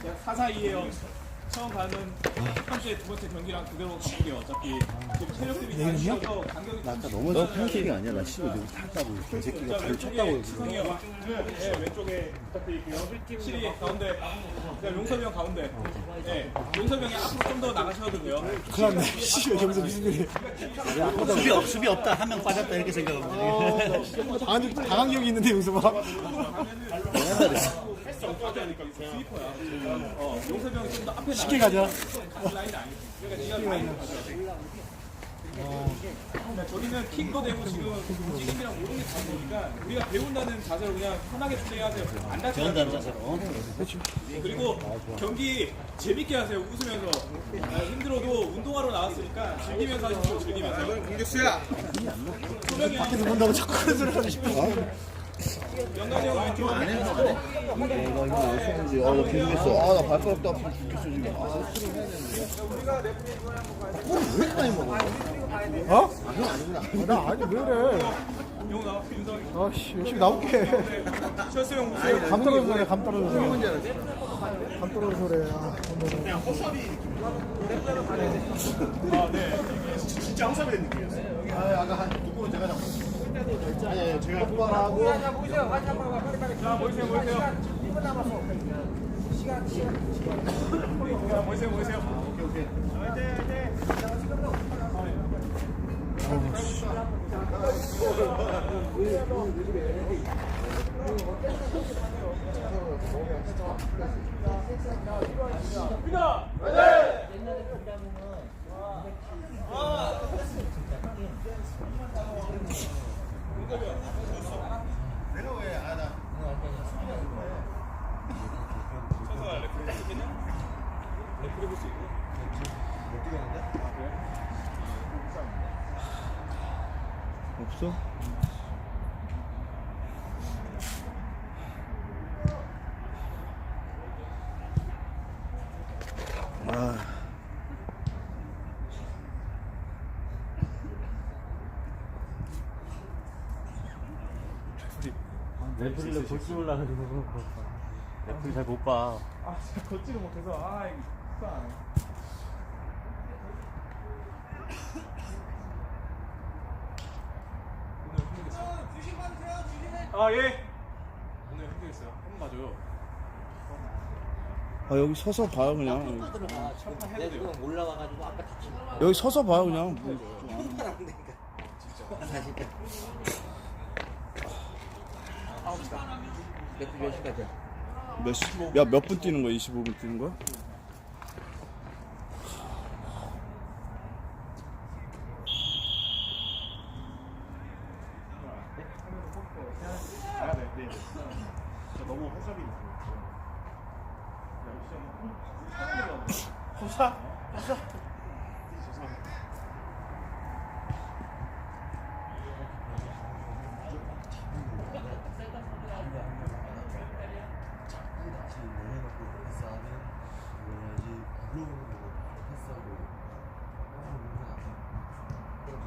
그냥 4-4-2에요. 처음 가는 첫 번째, 두 번째 경기랑 그대로 가볼게요. 어차피 지금 체력들이 다 쉬어서 간격이 좀 너무 너 팬식이 아니야. 나 씨발 누구 탔다고 개새끼가 발을 쳤다고 치성이 형, 네, 왼쪽에 부탁드릴게요. 실이 가운데, 네, 용섭이 형 가운데. 네, 용섭이 형이 앞으로 좀 더 나가셔도 돼요. 큰일 났네. 씨, 여기서 무슨 일이. 수비 없 수비 없다 한 명 빠졌다 이렇게 생각하면 돼. 당한, 적- 당한 기억이 있는데, 용서봐. 스위퍼야. 어, 용섭이 형이 좀더 앞에 나가. 쉽게 가자. 저기는 킥도 되고 지금 움직임이랑 모든 게다 되니까 우리가 배운다는 자세로 그냥 편하게 플레이해야 돼요. 안 배운다는 자세로. 그리고 경기 재밌게 하세요. 웃으면서 아, 힘들어도 운동하러 나왔으니까 즐기면서 하십시오. 즐기면서. 공격수야. 소명이 형, 밖에서 본다고 자꾸 그런 소리 하고 싶어. 안 해도 안 해. 내가 이거 안 쓰는지 아나 계속했어 아나 발가락 도 아파 죽겠어 지금 아왜 이렇게 많이 먹어 어? 아, 나 아니, 왜 그래. 용 나와. 윤성이. 아, 씨, 열심히 나올게. 감 떨어져서 그래, 감 떨어져서. 감 떨어져서 그래. 아, 오늘은. 아, 네. 진짜 항상의 느낌이었어요 아 아까 한두 번은 제가 잡았어요 아니 제가 후반하고 자, 모이세요, 모이세요. 자, 모이세요, 모이세요. 없어? 레프리를 볼줄 몰라가지고 레프리 잘못 봐. 아, 진짜 걷지를 못해서, 아, 이거 속상하네. 오늘 힘들겠어요. 아, 예. 오늘 힘들겠어요. 한번 봐줘요. 아 여기 서서 봐요 그냥 내가 지금 올라와가지고 아까 다친 거. 여기 서서 봐요 그냥 뭐, 사실. 레프리 몇 시까지야? 몇 시, 야 몇 분 뛰는 거야 25분 뛰는 거야? 가야 돼. 네. 저 너무 허접이 있어요. 호사? 호사? 죄송합니다.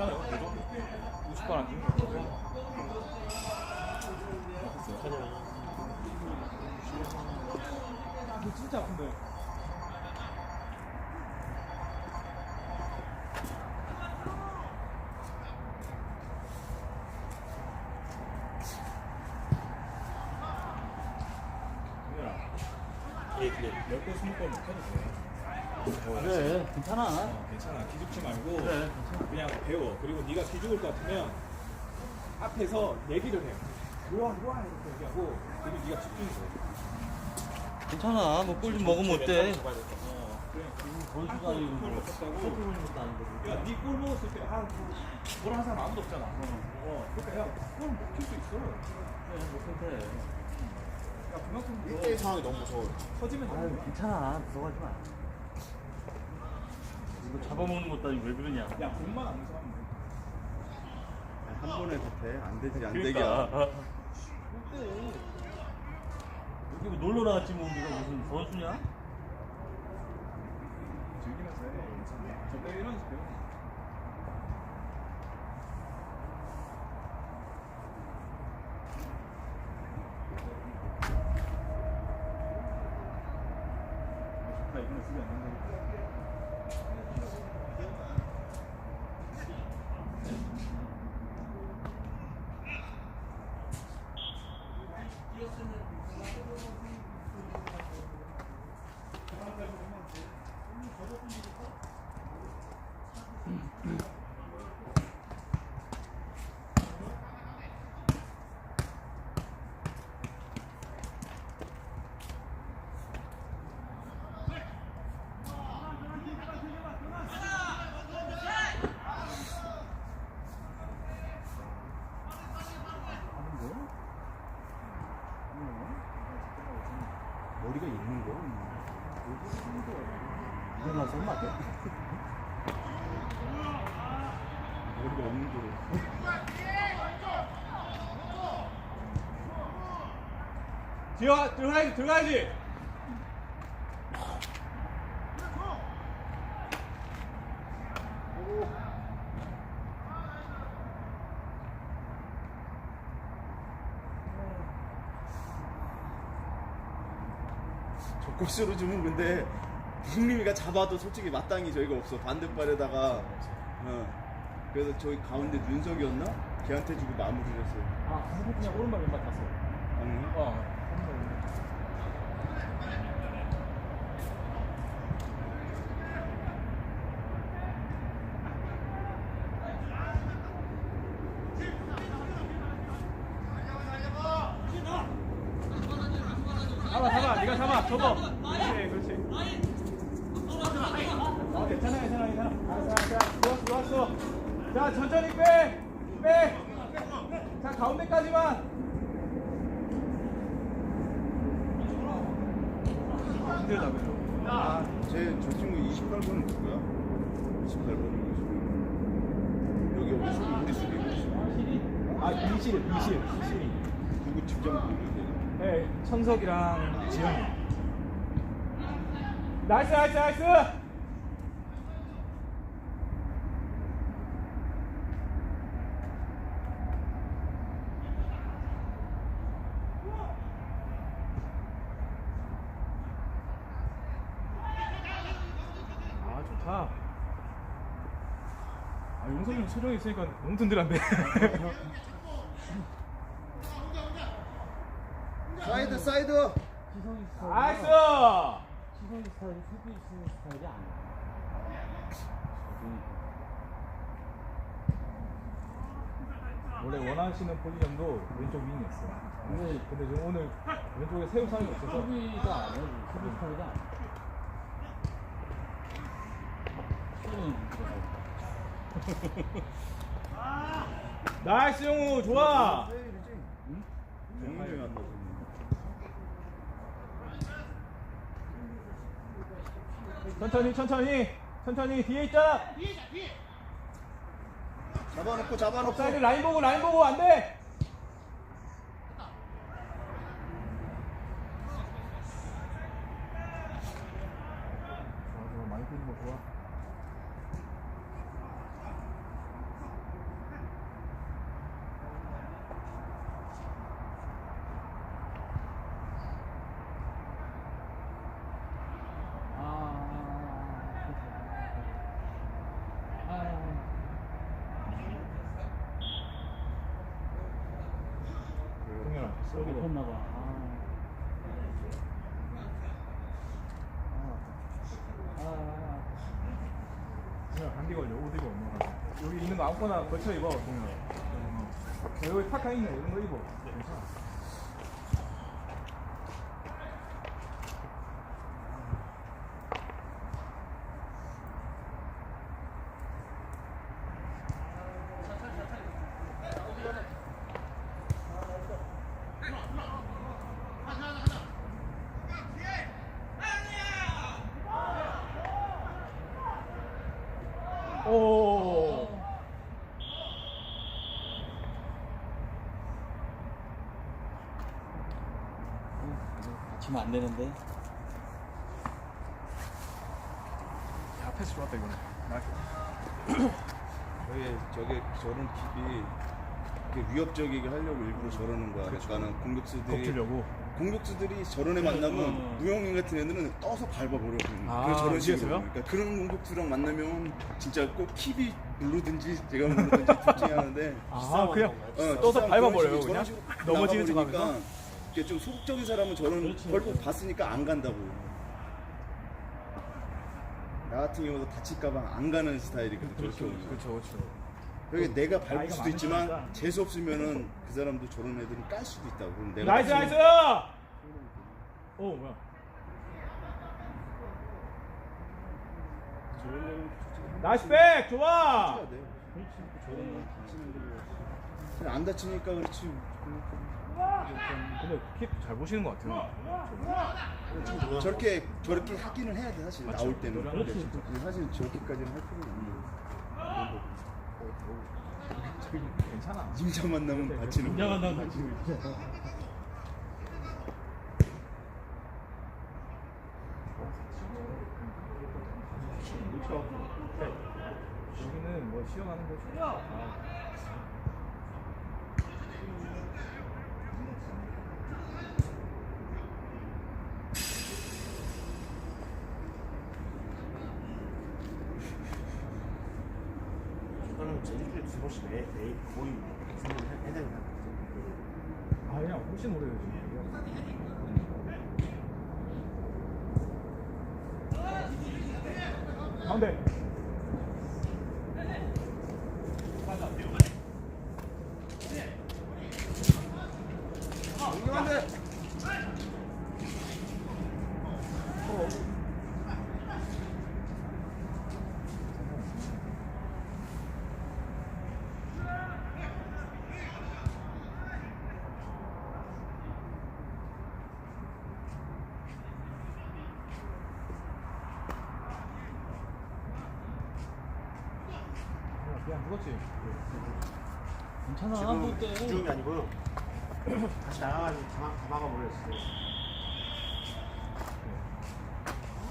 괜찮아요. 그래도 50번 안 뛰는 거 이거 진짜 아픈데. 열번 스무 번 못 해도 돼. 그래 괜찮아. 어, 괜찮아. 기죽지 말고 그냥 배워. 그리고 네가 기죽을 것 같으면 앞에서 얘기를 해. 들어와 들어와 이렇게 얘기하고 그리고 네가 집중해서. 괜찮아. 뭐 꿀 좀 먹으면 어때? 어, 그래. 벌주가 골 아니고 먹었다고. 커피 먹는 것도 아니고. 야, 네골 먹었을 때, 아, 뭐라 하는 사람 아무도 없잖아. 어, 그러니까 야, 골 먹힐 수 있어. 그래 못해. 야, 그만큼 너 1대1 상황이 너무 무서워 터지면 아유. 괜찮아. 무서워하지 마. 이거 잡아먹는 것도 아니고 왜 그러냐. 야 공만 안 무서워하면 돼. 한 번에 돼. 안 되지 안 그러니까. 여기 뭐 놀러 나왔지 뭐 우리가 무슨 선수냐? 즐기면서 해. 괜찮아. 저 때문에 이런 식으로. 좋다 이번에 쓰지. 머리가 있는 거. 일어나서 거. 들어가 들어가야지 들어가야지. 저 코스로 주면 근데 국림이가 잡아도 솔직히 마땅히 저희가 없어 반대발에다가 어. 그래서 저희 가운데 윤석이었나? 걔한테 주고 마무리를 했어요 아 그냥 오른발 왼발 탔어. 아니 어. 잡아 잡아 네가 잡아 접어 그렇지 그렇지 어 괜찮아 괜찮아 괜찮아 알았어 알았어 좋았어 자 천천히 빼 빼 자 가운데까지만 힘들다 그죠 아 쟤저 친구 28번은 누구야? 28번은 여기 우리 수비 우리 수비 우리 수비 아, 이실, 이실, 이실이. 누구 직접 보는데 네, 천석이랑 지현이. 나이스, 나이스, 나이스! 아, 좋다. 소정이 있으니까 너무 든든한데. 사이드 사이드 나이스! 시선이 스타일이 수비 쓰는 스타일이 아니야. 원래 원하시는 포지션도 왼쪽 윙이었어. 근데, 근데 지금 오늘 왼쪽에 세울 사람이 없어서. 수비가 아니야. 수비 스타일이 아니야. 수비는 나이스 용우 좋아. 정민이 한다 천천히 천천히 천천히 뒤에 있잖아. 잡아놓고 잡아놓고 사이드 라인 보고 라인 보고 안 돼. 동현아, 여기 쏘고. 컸나 봐. 그냥 감기 걸려 옷 입어 엄마가 여기 있는 거 아무거나 걸쳐 입어 어, 여기 파카 있네 이런 거 입어 지면 안 되는데. 야 패스 좋았다 이거는. 저게 저게 저런 킥이 이렇게 위협적이게 하려고 일부러 저러는 거야. 그러니까는 공격수들이 덮치려고. 공격수들이 저런 애 만나면 음. 무영민 같은 애들은 떠서 밟아버려. 아, 그래서 저런 식으로. 그러니까 그런 공격수랑 만나면 진짜 꼭 킵이 누르든지 제가 누르든지 둘 중에 하는데 아 그냥 어, 떠서 밟아버려요, 그냥? 넘어지는 척 하면서? 이게 좀 소극적인 사람은 저런 그렇지, 벌금 그렇지. 봤으니까 안 간다고. 나 같은 경우도 다칠까봐 안 가는 스타일이거든. 저렇게 오면. 그렇죠 그렇죠. 여기 내가 밟을 나이가 수도 있지만. 재수 없으면은 그 사람도 저런 애들은 깔 수도 있다고. 그럼 내가 나이스 나이스. 오 뭐야? 저런 애는 나이스 백 좋아. 해야 돼. 저런 애 다치는 거 그냥 안 다치니까 그렇지. 근데 킥잘 보시는 것 같아요. 저렇게 저렇게 하기는 해야 돼 사실 나올 때는. 노력을 근데 사실 저렇게까지는 할 필요가 없는 거. 괜찮아. 임자 만나면 다치는 거. 긴장한 다음 다치고 여기는 뭐 쉬어가는 거죠. 저는 제 일주일에 두 번씩 매, 매일 거의 생각을 해야 되는 아 그냥 훨씬 오래 가운데.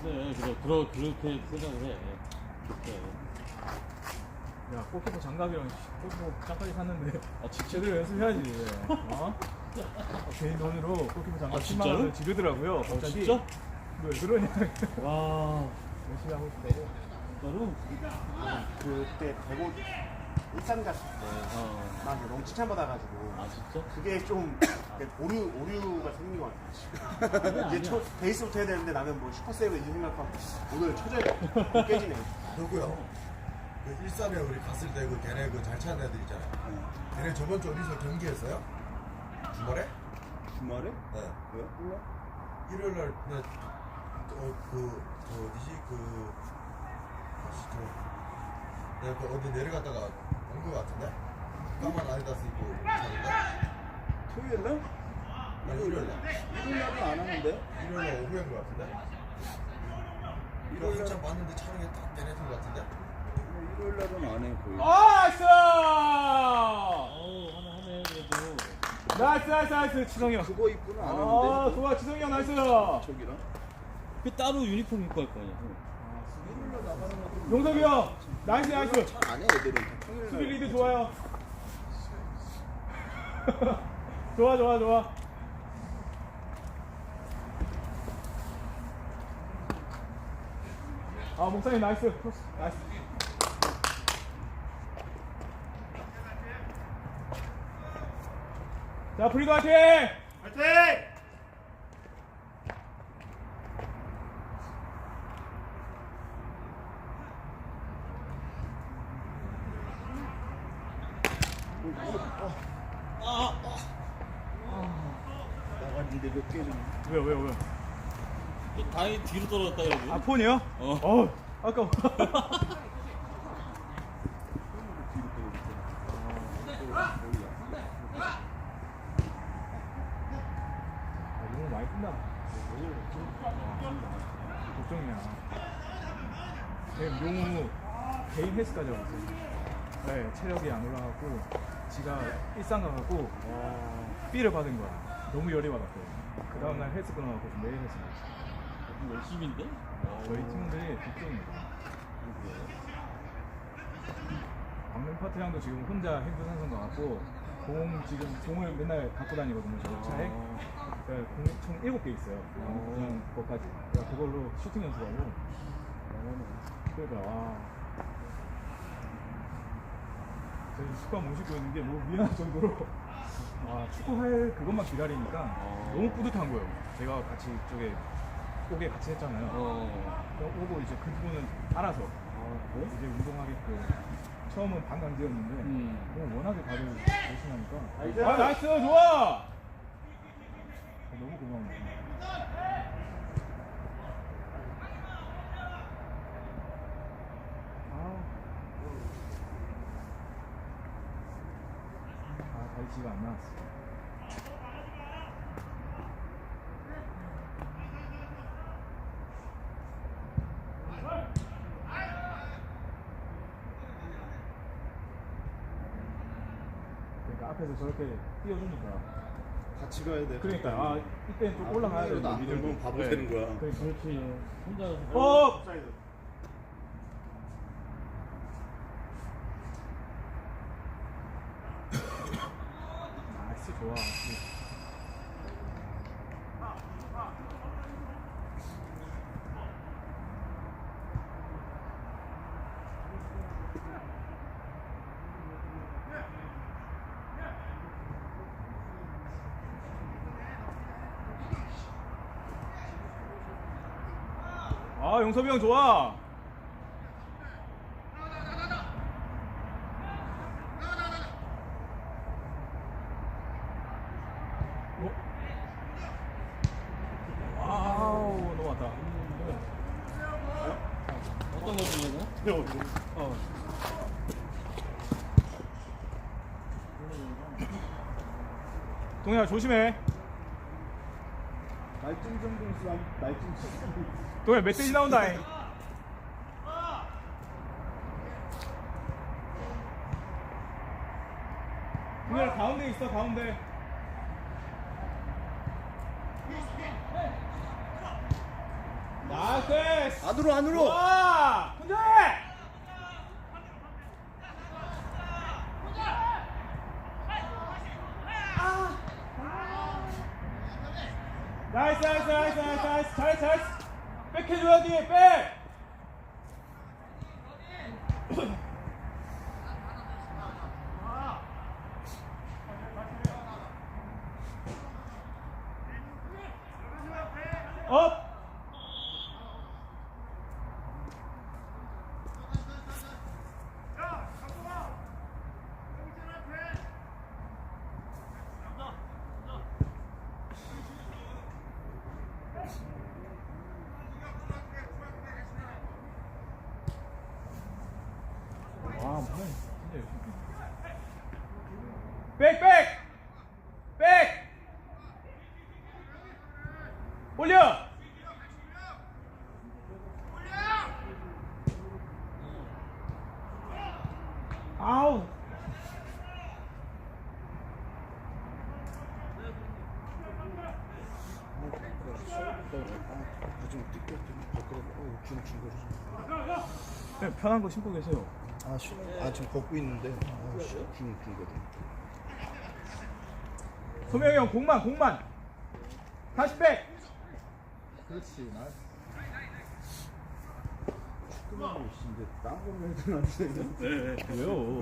네, 그래, 그래, 그러, 그렇게 생각을 해. 그렇게. 야, 골키퍼 장갑이랑 골키퍼 장갑이 샀는데. 아, 진짜? 제대로 연습해야지. 네. 어? 개인 돈으로 골키퍼 장갑 아, 10만원을 지르더라고요. 어, 갑자기. 진짜? 왜 그러냐. 열심히 하고 있어요. 아, 그때 105, 울산 갔을 때 네, 어, 어. 나한테 너무 칭찬받아가지고 아 진짜? 그게 좀 오류 오류가 생긴 것 같아. 이제 초, 베이스부터 해야 되는데 나는 뭐 슈퍼세이브 이 생각하면 오늘 초저에 깨지네. 누구요? 그 일산에 우리 갔을 때 그 걔네 그 잘 찾는 애들 있잖아요. 걔네 저번 주 어디서 경기했어요? 주말에? 주말에? 네. 왜? 몰라. 일요일 날 그냥 그, 그 어디지 아, 그그 내가 그 어디 내려갔다가 온거 같은데 까만 아디다스 입고 자는데 토요일 날? 아니 일요일 날 일요일 날은 안 하는데. 일요일 날 오후인 거 같은데 일요일 날 봤는데 차량에 딱 대내준 거 같은데 일요일 날은 안해 거의. 나이스 어우, 하나 하네, 그래도. 나이스 나이스 나이스 치성이 형 그거 입고는 안아 하는데. 좋아 치성이 형 나이스 저기랑. 그 따로 유니폼 입고 할 거 아니야. 용석이 형 나이스 나이스. 잘안 해 애들은. 다 평일 날. 수비 리드 좋아요. 좋아 좋아 좋아. 아 목사님 나이스. 크로스 나이스. 자 프리도 화이팅! 화이팅! 나갔는데 몇 개는. 왜요 왜요 왜요 다행히 뒤로 떨어졌다, 그래도. 아 폰이요? 어. 어 아까 워 아, 이런 거 많이 뜬다. 걱정이야. 네, 용우 개인 헬스까지 하고 있어요. 네, 체력이 안 올라가고 지가 일상 가갖고 B를 받은 거야. 너무 열이 받았고 그 다음날 헬스 끊어갖고 매일 헬스 갔어. 열심인데? 저희 팀들이 북쪽입니다. 박명 파트장도 지금 혼자 선수인 것 같고 공 지금 공을 맨날 갖고 다니거든요. 저 차에. 네, 공이 총 7개 있어요. 그냥 그거까지. 그러니까 그걸로 슈팅 연습하고. 그러니까 와. 저희 습관 못 신고 있는 게 너무 미안할 정도로 아, 축구할 그것만 기다리니까 너무 뿌듯한 거예요. 제가 같이 이쪽에 오게 같이 했잖아요. 어. 오고 이제 그분은 알아서 이제 운동하게끔 처음은 반강제였는데 음. 뭐 워낙에 다들 열심히 하니까 아 나이스 좋아 너무 고마워 아다 리치가 안 나왔어 그러니까 앞에서 저렇게 띄워주니까 같이 가야 돼. 그러니까 아 이때는 좀 올라가야 돼 나안 들면 바보 네. 되는 거야. 그러니까. 그렇지. 혼자. 어! 나이스 좋아 아 용섭이 형 좋아 어? 거 중에는? 어. 동현아 조심해 날좀 정도 있으면 날좀 치고. 동현 멧돼지 나온다 잉. 동현 가운데 있어 가운데 나이스 안으로 안으로. 와 hunde 나이스 나이스 나이스 나이스 나이스 잘했어 잘했어 백해줘야지 백 업! 와, 무슨 진짜 열심히. 백, 백! 백! 올려! 아우! 요즘 뛰고 뛰고 줌 중거리. 네, 편한 거 신고 계세요. 아, 쉬는, 아, 지금 걷고 있는데. 아, 씨. 줌 중거리. 소명이 형, 공만, 공만! 다시 백! 그렇지, 나. 축구하고 있는데 딴 거는 해도 안 되는데. 왜요?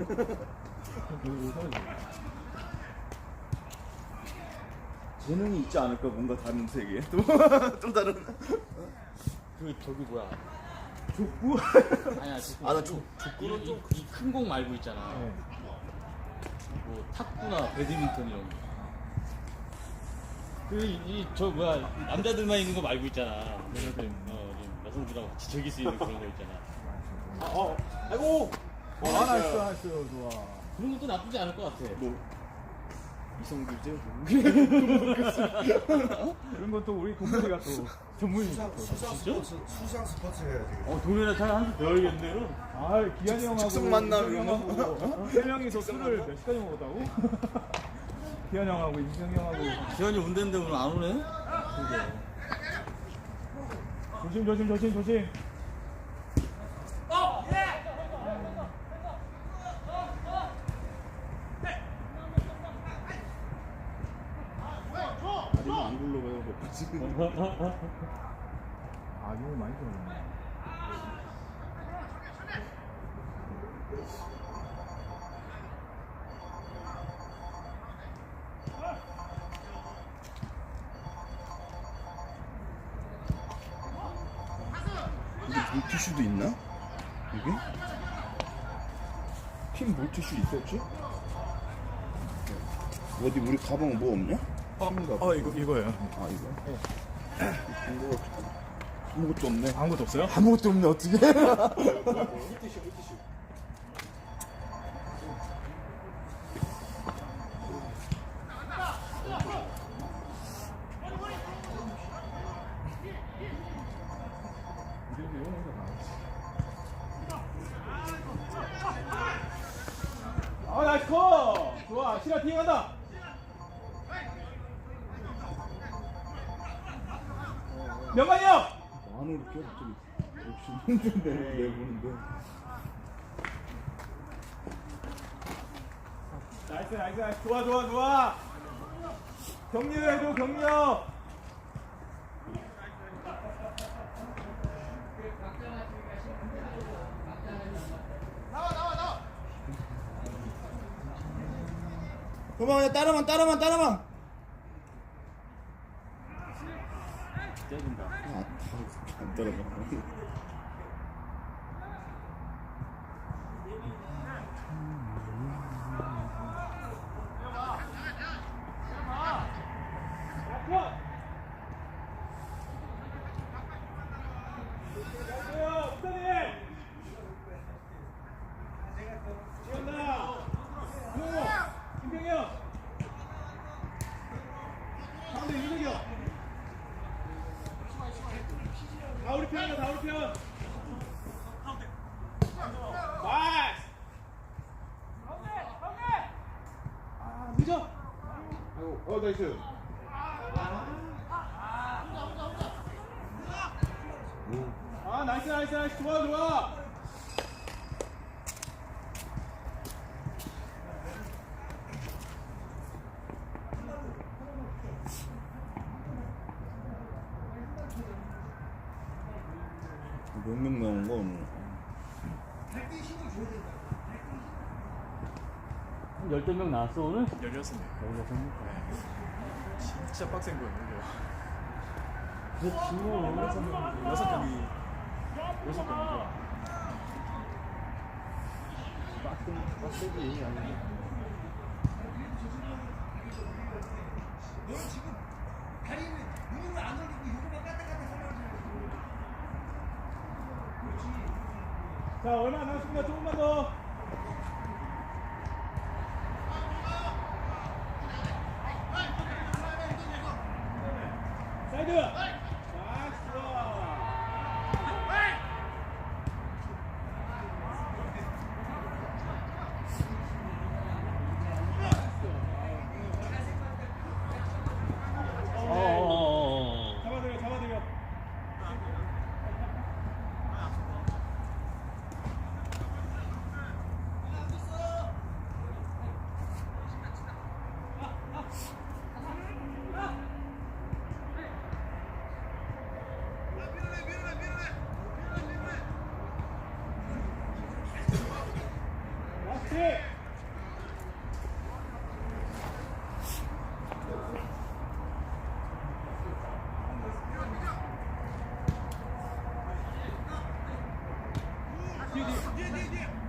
그, 사야지. 재능이 있지 않을까 뭔가 다른 세계에 또, 또 다른 그 저기 뭐야? 족구? 아니야. 아, 나 족- 족구는 좀큰 공 말고 있잖아. 네. 뭐 탁구나 배드민턴 이런 거. 그이저 뭐야 남자들만 있는 거 말고 있잖아. 여자들 어 좀 여성들하고 같이 즐길 수 있는 그런 거 있잖아. 어, 아이고 아, 나이스, 나이스, 좋아. 그런 것도 나쁘지 않을 것 같아. 뭐 이성규죠? 그런 건 또 우리 동물이가 또 전문이니까. 수상 수상 스포츠 수상 스포츠 해야지. 어 동네나 잘 한수 배워야겠네 그럼. 아, 기한이 형하고 즉석 만남 임성이 이런 거? 형하고 세 명이서 술을 몇 시까지 먹었다고? 기한이 형하고 임성이 형하고 기현이 운대인데 오늘 안 오네? 조심 조심 조심 조심. 다리만 안 굴러가요, 뭐 지금. 아, 이거 많이. 이게 물티슈도 있나? 이게? 핀 물티슈 있었지? 어디 우리 가방 뭐 없냐? 어, 이거 이거예요. 아 이거? 이거 아무것도 없네 아무것도 없어요? 아무것도 없네 어떻게 아, 좋아, 좋아, 좋아! 격려해줘, 격려! 그만 따라만 따라만 따라만 짜증나. 아 안 따라가 다 우리 편이야, 다 우리 편. 나이스. 아, 늦어. 어 나이스 아, 나이스, 나이스, 나이스. 좋아, 좋아. 몇명 나온 거 오늘 한 열댓 명 나왔어 오늘? 16명. 진짜 빡센 거예요, 이거. 그 친구 여섯 경기, 여섯 경기. 여섯 경기. 빡센 빡세지 아니. 자, 얼마 안 남았습니다. 조금만 더. 사이 定定定。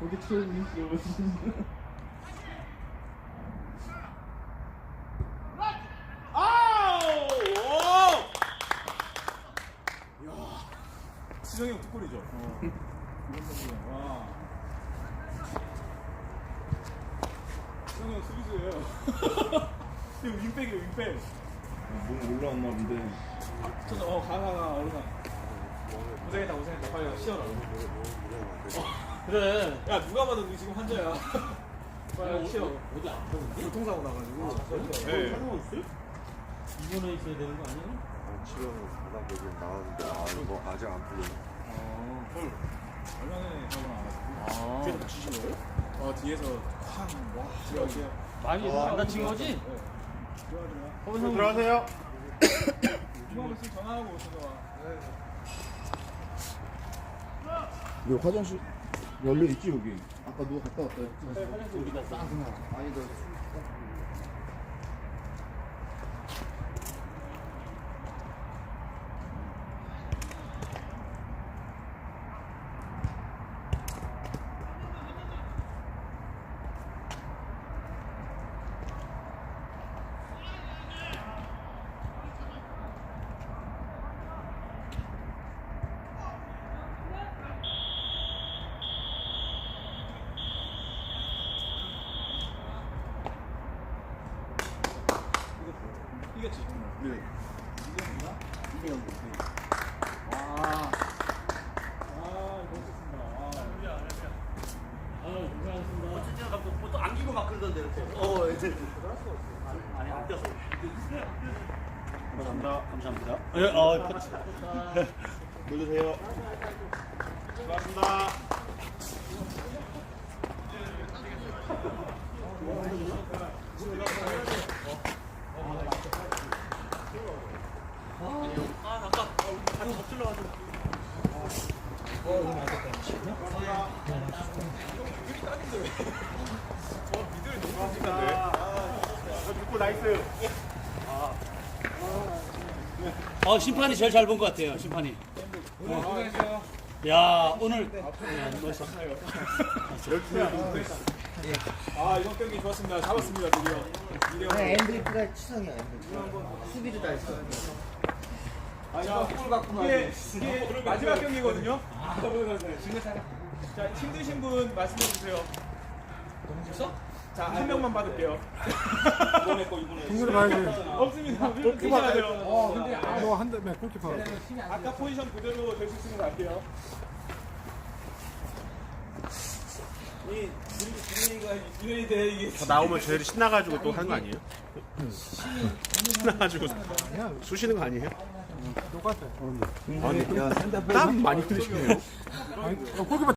뭘 거기! 오! 야, 수정이 형 툭골이죠. 이런 선수는 와. 수정이 형 수비수예요. 이거 윙백이에요, 윙백. 몸 올라왔나 본데. 저, 어, 가, 가, 가, 얼른 가. 고생했다, 고생했다. 빨리 가, 쉬어라. 그래 야, 누가 봐도 너 지금 환자야. 빨리 쉬어. 어디 아프는데? 교통사고 나가지고. 네. 입원해 있어야 되는 거 아니야? 치료는 하다 보고 나왔는데 아 이거 아직 안 풀리네. 얼마 전에 사고 나가지고. 아 뒤에서 다치신 거예요? 어, 뒤에서 와, 뒤에. 많이 안 다친 거지? 네. 들어가. 허은 형 들어가세요. 전화하고 오시더라. 여기 화장실 열려 있지 여기. 아까 누가 갔다 왔다. 우리가 싸 아니 너 이겼지? 네. 와. 아, 멋있습니다. 아. 아 고생하셨습니다 진짜 감독 뭐또 안기고 막 그러던데 이렇게. 어 이제 아니 안 껴서. 감사합니다. 감사합니다. 예, 아, 그렇지. 놀러세요. 수고하셨습니다. 아, 아까 같이 엎질러가지고. 축구 나이스. 어, 심판이 제일 잘 본 것 같아요, 심판이. 고생했어요. 야, 오늘 아, 이번 경기 좋았습니다. 잡았습니다, 드디어. 이대호. 앤드리크가 치성이야 앤드리크 수비를 다 했어 아, 이거 골 갖고 이게, 이게 마지막 경기거든요. 자, 힘드신 분 말씀해 주세요. 자, 한 명만 받을게요. 이번에 거 이번에. 동료를 봐야지 없습니다. 골키퍼 돼요. 어 근데 너한대 골키퍼 아까 포지션 그대로 될 수 있으면 갈게요. 이 분위기가 이래야 돼 이게. 나오면 저희를 신나가지고 또 하는 거 아니에요? 신나가지고 쑤시는 거 아니에요? 똑같아 아니, 땀 많이 흘리시네요. 아니, 어, 골키퍼